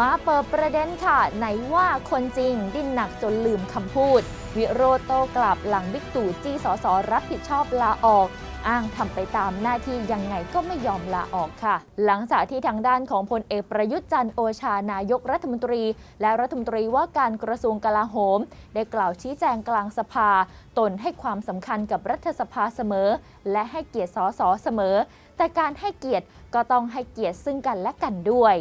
มาเปิดประเด็นค่ะ ไหนว่าคนจริงดิ้นหนักจนลืมคำพูด วิโรโต้กลับหลังบิ๊กตู่จี้สสรับผิดชอบลาออก อ้างทำไปตามหน้าที่ยังไงก็ไม่ยอมลาออกค่ะ หลังจากที่ทางด้านของพลเอกประยุทธ์จันทร์โอชานายกรัฐมนตรี และรัฐมนตรีว่าการกระทรวงกลาโหม ได้กล่าวชี้แจงกลางสภา ตนให้ความสำคัญกับรัฐสภาเสมอ และให้เกียรติสสเสมอ แต่การให้เกียรติก็ต้องให้เกียรติซึ่งกันและกันด้วย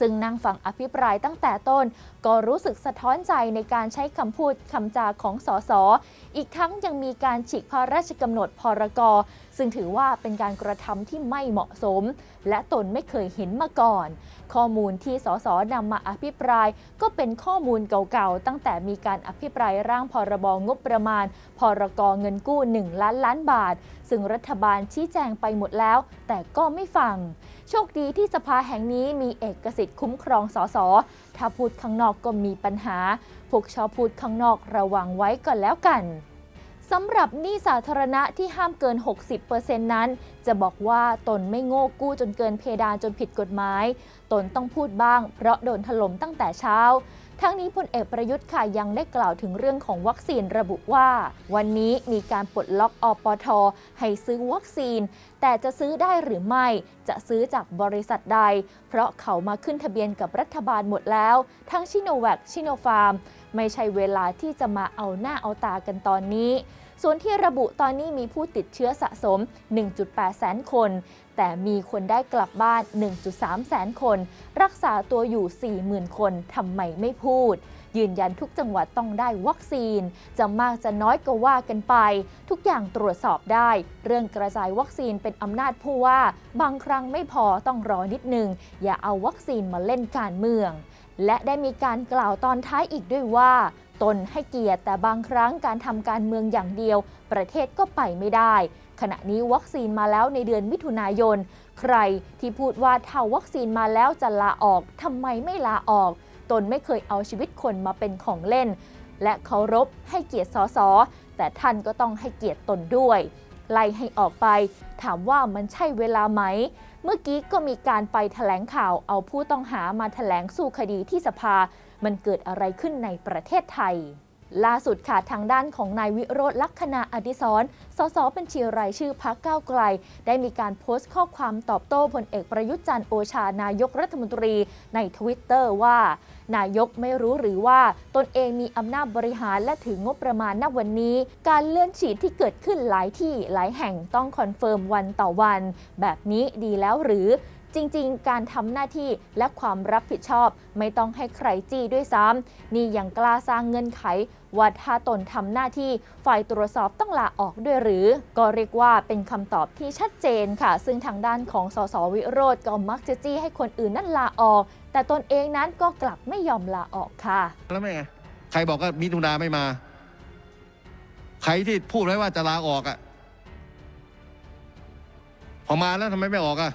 ซึ่งนั่งฟังอภิปรายตั้งแต่ต้น ก็รู้สึกสะท้อนใจในการใช้คำพูดคำจาของสส อีกทั้งยังมีการฉีกพระราชกำหนดพรก ซึ่งถือว่าเป็นการกระทำที่ไม่เหมาะสม และตนไม่เคยเห็นมาก่อน ข้อมูลที่สสนำมาอภิปราย ก็เป็นข้อมูลเก่าๆ ตั้งแต่มีการอภิปรายร่างพรบงบประมาณ พรกเงินกู้ 1 ล้านล้านบาท ซึ่งรัฐบาลชี้แจงไปหมดแล้ว แต่ก็ไม่ฟัง โชคดีที่สภาแห่งนี้มีเอกสิทธิ์คุ้มครองสสถ้าพูดข้างนอกก็มีปัญหาพวกชอบพูดข้างนอกระวังไว้ก่อนแล้วกัน สำหรับหนี้สาธารณะที่ห้ามเกิน 60%นั้น จะบอกว่าตนไม่โง่กู้จนเกินเพดานจนผิดกฎหมาย ตนต้องพูดบ้างเพราะโดนถล่มตั้งแต่เช้า ทั้งนี้พลเอกประยุทธ์ค่ะยังได้กล่าวถึงเรื่องของวัคซีนระบุว่า วันนี้มีการปลดล็อกอปท ให้ซื้อวัคซีน แต่จะซื้อได้หรือไม่ จะซื้อจากบริษัทใด เพราะเขามาขึ้นทะเบียนกับรัฐบาลหมดแล้ว ทั้งชิโนแวคชิโนฟาร์ม ไม่ใช่เวลาที่จะมาเอาหน้าเอาตากันตอนนี้ ส่วนที่ระบุตอนนี้มีผู้ติดเชื้อสะสม 1.8 แสนคน แต่มีคนได้กลับบ้าน 1.3 แสนคน รักษาตัวอยู่ 40,000 คนทำไมไม่พูด ยืนยันทุกจังหวัดต้องได้วัคซีน จะมากจะน้อยก็ว่ากันไป ทุกอย่างตรวจสอบได้ เรื่องกระจายวัคซีนเป็นอำนาจผู้ว่า บางครั้งไม่พอต้องรอนิดนึง อย่าเอาวัคซีนมาเล่นการเมือง และได้มีการกล่าวตอนท้ายอีกด้วยว่า ตนให้เกียรติแต่บางครั้งการทำการเมืองอย่างเดียว ประเทศก็ไปไม่ได้ ขณะนี้วัคซีนมาแล้วในเดือนมิถุนายน ใครที่พูดว่าถ้าวัคซีนมาแล้วจะลาออกทำไมไม่ลาออก ตนไม่เคยเอาชีวิตคนมาเป็นของเล่น และเคารพให้เกียรติสสแต่ท่านก็ต้องให้เกียรติตนด้วยไล่ให้ออกไป ถามว่ามันใช่เวลาไหม เมื่อกี้ก็มีการไปแถลงข่าวเอาผู้ต้องหามาแถลงสู้คดีที่สภา มันเกิดอะไรขึ้นในประเทศไทย ล่าสุดค่ะทางด้านของนายวิโรธลักษณะอดิศรสสบัญชีรายชื่อพักก้าวไกล ได้มีการโพสต์ข้อความตอบโต้พลเอกประยุทธ์จันโอชานายกรัฐมนตรีในทวิตเตอร์ว่า นายกไม่รู้หรือว่าตนเองมีอำนาจบริหารและถืองบประมาณณวันนี้ การเลื่อนฉีดที่เกิดขึ้นหลายที่หลายแห่งต้องคอนเฟิร์มวันต่อวัน แบบนี้ดีแล้วหรือ จริง ๆ การทำหน้าที่และความรับผิดชอบ ไม่ต้องให้ใครจี้ด้วยซ้ำนี่ยังกล้าสร้างเงื่อนไขว่าถ้าตนทำหน้าที่ฝ่ายตรวจสอบต้องลาออกด้วยหรือ ก็เรียกว่าเป็นคำตอบที่ชัดเจนค่ะ ซึ่งทางด้านของสสวิโรธก็มักจะจี้ให้คนอื่นนั้นลาออก แต่ตนเองนั้นก็กลับไม่ยอมลาออกค่ะ แล้วไม่ไงใครบอกว่ามิถุนาไม่มา ใครที่พูดไว้ว่าจะลาออกอะ่ะพอมาแล้วทำไมไม่ออกอะ่ะ